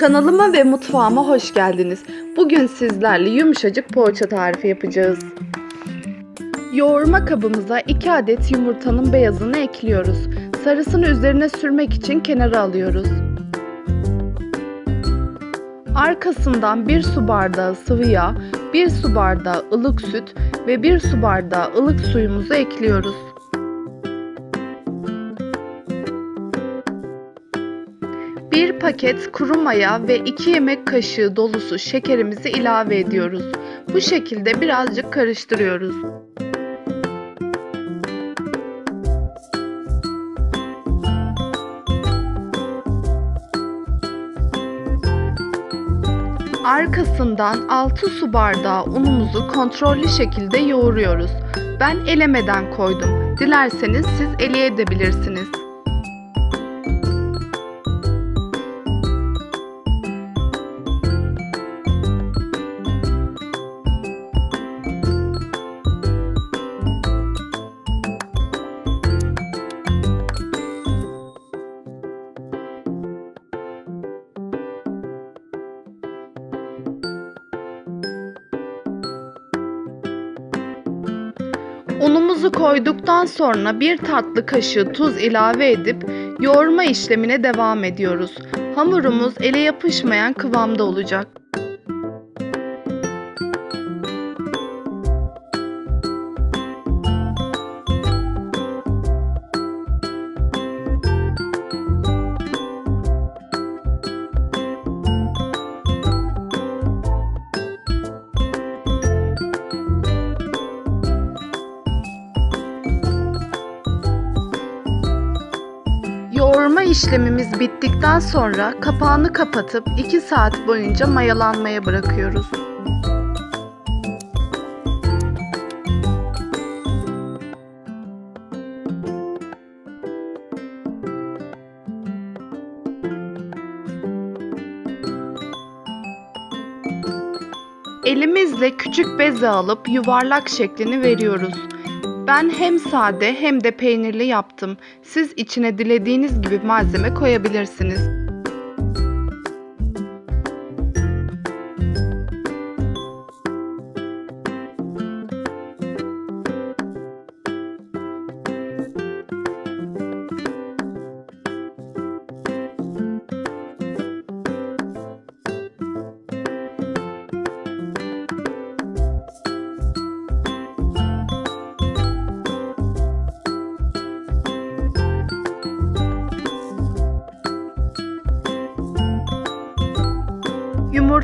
Kanalıma ve mutfağıma hoş geldiniz. Bugün sizlerle yumuşacık poğaça tarifi yapacağız. Yoğurma kabımıza 2 adet yumurtanın beyazını ekliyoruz. Sarısını üzerine sürmek için kenara alıyoruz. Arkasından 1 su bardağı sıvı yağ, 1 su bardağı ılık süt ve 1 su bardağı ılık suyumuzu ekliyoruz. Bir paket kuru maya ve 2 yemek kaşığı dolusu şekerimizi ilave ediyoruz. Bu şekilde birazcık karıştırıyoruz. Arkasından 6 su bardağı unumuzu kontrollü şekilde yoğuruyoruz. Ben elemeden koydum. Dilerseniz siz eleyebilirsiniz. Unumuzu koyduktan sonra bir tatlı kaşığı tuz ilave edip yoğurma işlemine devam ediyoruz. Hamurumuz ele yapışmayan kıvamda olacak. İşlemimiz bittikten sonra kapağını kapatıp 2 saat boyunca mayalanmaya bırakıyoruz. Elimizle küçük beze alıp yuvarlak şeklini veriyoruz. Ben hem sade hem de peynirli yaptım. Siz içine dilediğiniz gibi malzeme koyabilirsiniz.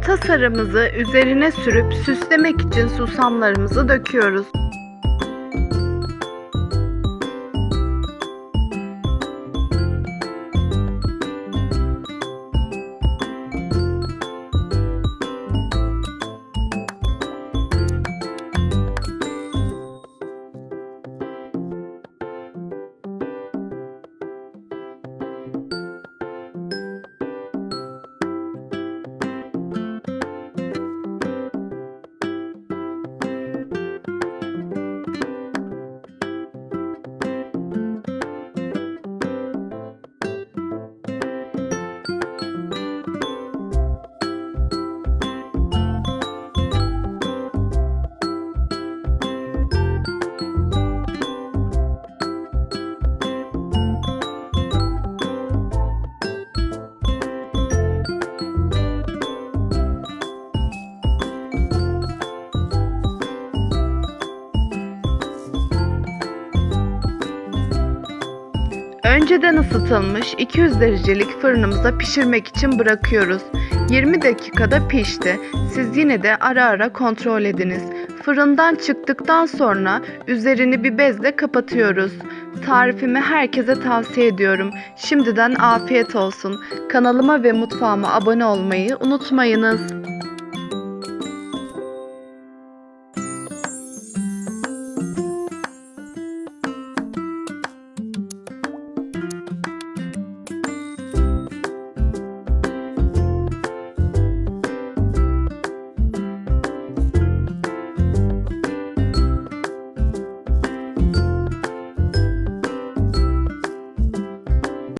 Yumurta sarımızı üzerine sürüp süslemek için susamlarımızı döküyoruz. Önceden ısıtılmış 200 derecelik fırınımıza pişirmek için bırakıyoruz. 20 dakikada pişti. Siz yine de ara ara kontrol ediniz. Fırından çıktıktan sonra üzerini bir bezle kapatıyoruz. Tarifimi herkese tavsiye ediyorum. Şimdiden afiyet olsun. Kanalıma ve mutfağıma abone olmayı unutmayınız.